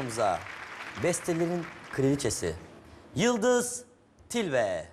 stüdyomuza bestelerin kraliçesi Yıldız Tilbe.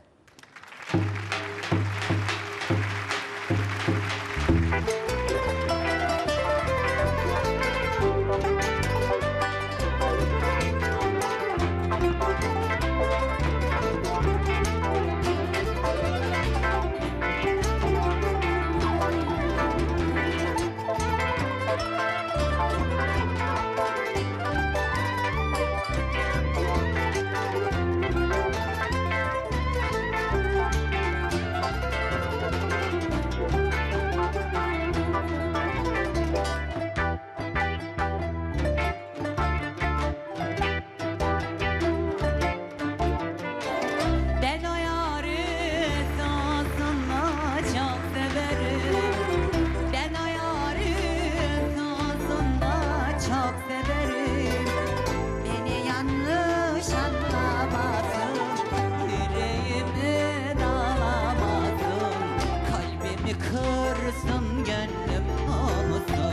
Kırsın gönlüm olsun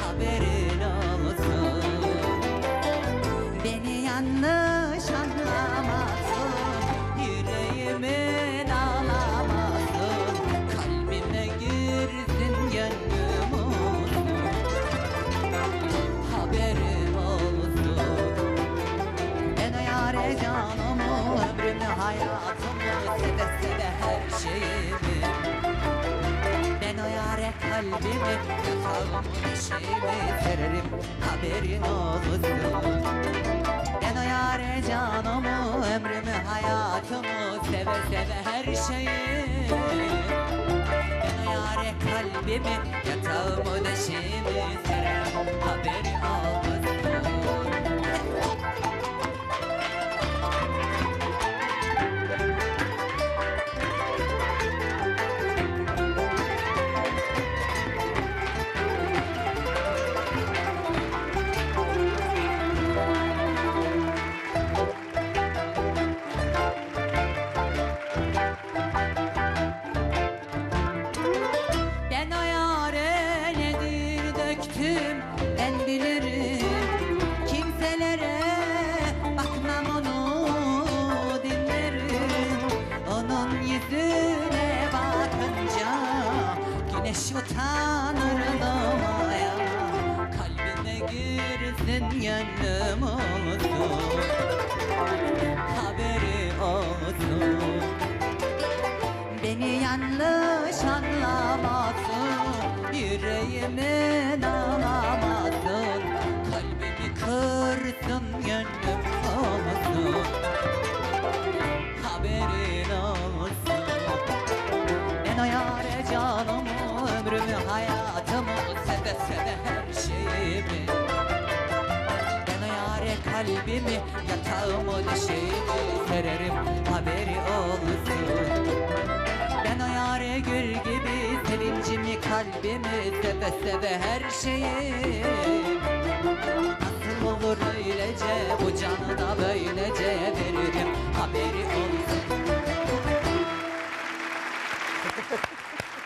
Haberin olsun. Beni yanlış anlamasın. Yüreğimi dağlamasın Kalbime girsin gönlüm olsun. Haberim olsun. Ben o yâre canımı Ömrümü hayatımı kalbimi Yatağımı döşeğimi sererim Haberin olsun. Ben o yâre canımı Ömrümü hayatımı Seve seve her şeyi. Ben o yâre kalbimi Yatağımı girsin gönlüm olsun Haberi olsun. Beni yanlış anlamasın Yüreğimi dağlamasın Kalbimi kırsın gönlüm olsun. Haberin olsun. Ben o yâre canımı Ömrümü hayatımı Seve seve her şeyimi Yatağımı döşeğimi sererim haberi olsun. Ben o yare gül gibi sevincimi kalbimi seve seve her şeyi. Nasıl olur öylece bu canı da böylece veririm haberi olsun.